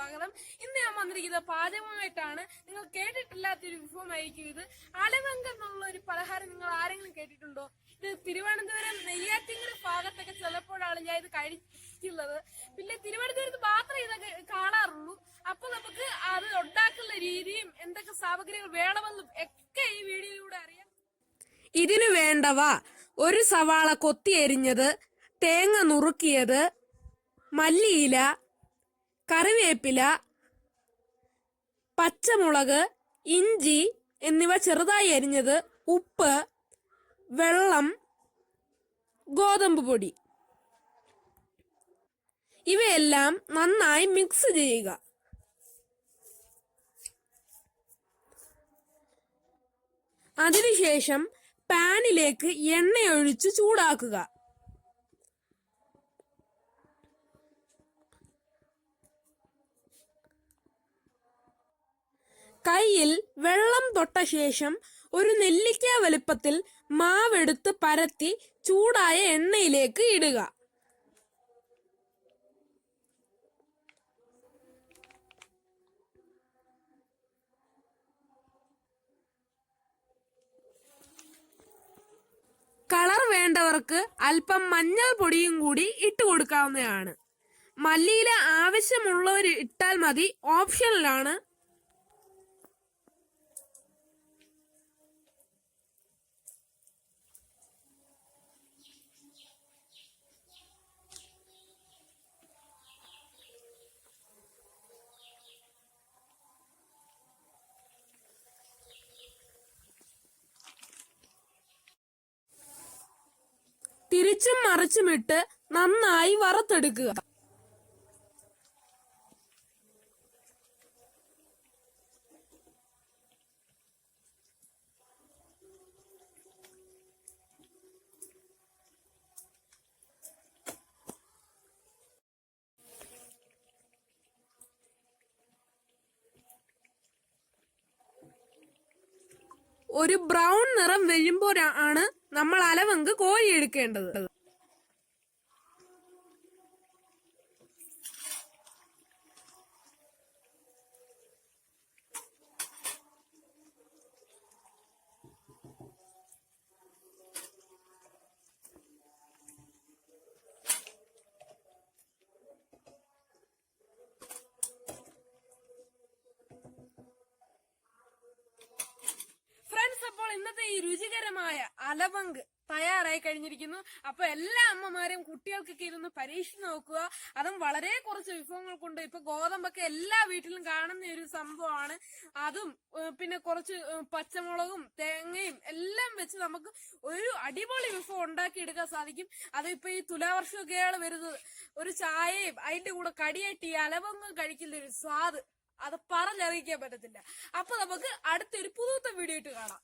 സ്വാഗതം. ഇന്ന് ഞാൻ വന്നിരിക്കുന്നത് പാചകമായിട്ടാണ് നിങ്ങൾ കേട്ടിട്ടില്ലാത്തൊരു വിഭവമായിരിക്കും ഇത്. അലവങ്ക എന്നുള്ള ഒരു പലഹാരം നിങ്ങൾ ആരെങ്കിലും കേട്ടിട്ടുണ്ടോ? ഇത് തിരുവനന്തപുരം നെയ്യാറ്റിങ്ങൽ ഭാഗത്തൊക്കെ ചിലപ്പോഴാണ് ഞാൻ ഇത് കഴിക്കുന്നത്. പിന്നെ തിരുവനന്തപുരത്ത് മാത്രമേ ഇതൊക്കെ കാണാറുള്ളൂ. അപ്പൊ നമുക്ക് അത് ഉണ്ടാക്കുന്ന രീതിയും എന്തൊക്കെ സാമഗ്രികൾ വേണമെന്നും ഒക്കെ ഈ വീഡിയോയിലൂടെ അറിയാം. ഇതിനു വേണ്ടവ ഒരു സവാള കൊത്തിയെരിഞ്ഞത് തേങ്ങ നുറുക്കിയത് മല്ലിയില കറിവേപ്പില പച്ചമുളക് ഇഞ്ചി എന്നിവ ചെറുതായി അരിഞ്ഞത് ഉപ്പ് വെള്ളം ഗോതമ്പ് പൊടി. ഇവയെല്ലാം നന്നായി മിക്സ് ചെയ്യുക. അതിനുശേഷം പാനിലേക്ക് എണ്ണയൊഴിച്ച് ചൂടാക്കുക. കയ്യിൽ വെള്ളം തൊട്ട ശേഷം ഒരു നെല്ലിക്ക വലുപ്പത്തിൽ മാവെടുത്ത് പരത്തി ചൂടായ എണ്ണയിലേക്ക് ഇടുക. കളർ വേണ്ടവർക്ക് അല്പം മഞ്ഞൾ പൊടിയും കൂടി ഇട്ട് കൊടുക്കാവുന്നതാണ്. മല്ലിയില ആവശ്യമുള്ളവർ ഇട്ടാൽ മതി. ഓപ്ഷനിലാണ് തിരിച്ചും മറിച്ചുമിട്ട് നന്നായി വറുത്തെടുക്കുക. ഒരു ബ്രൗൺ നിറം വരുമ്പോഴാണ് നമ്മൾ അലവങ്ക് കോരിയെടുക്കേണ്ടത്. ഇന്നത്തെ ഈ രുചികരമായ അലവങ്ക് തയ്യാറായി കഴിഞ്ഞിരിക്കുന്നു. അപ്പൊ എല്ലാ അമ്മമാരെയും കുട്ടികൾക്കൊക്കെ ഇരുന്ന് പരീക്ഷിച്ച് നോക്കുക. അതും വളരെ കുറച്ച് വിഭവങ്ങൾ കൊണ്ട് ഇപ്പൊ ഗോതമ്പൊക്കെ എല്ലാ വീട്ടിലും കാണുന്ന ഒരു സംഭവമാണ്. അതും പിന്നെ കുറച്ച് പച്ചമുളകും തേങ്ങയും എല്ലാം വെച്ച് നമുക്ക് ഒരു അടിപൊളി വിഭവം ഉണ്ടാക്കിയെടുക്കാൻ സാധിക്കും. അതിപ്പോ ഈ തുലാവർഷമൊക്കെയാണ് വരുന്നത് ഒരു ചായയും അതിന്റെ കൂടെ കടിയായിട്ട് ഈ അലവങ്കം കഴിക്കുന്ന ഒരു സ്വാദ് അത് പറഞ്ഞറിയിക്കാൻ പറ്റത്തില്ല. അപ്പൊ നമുക്ക് അടുത്തൊരു പുതുത്ത വീഡിയോ ഇട്ട് കാണാം.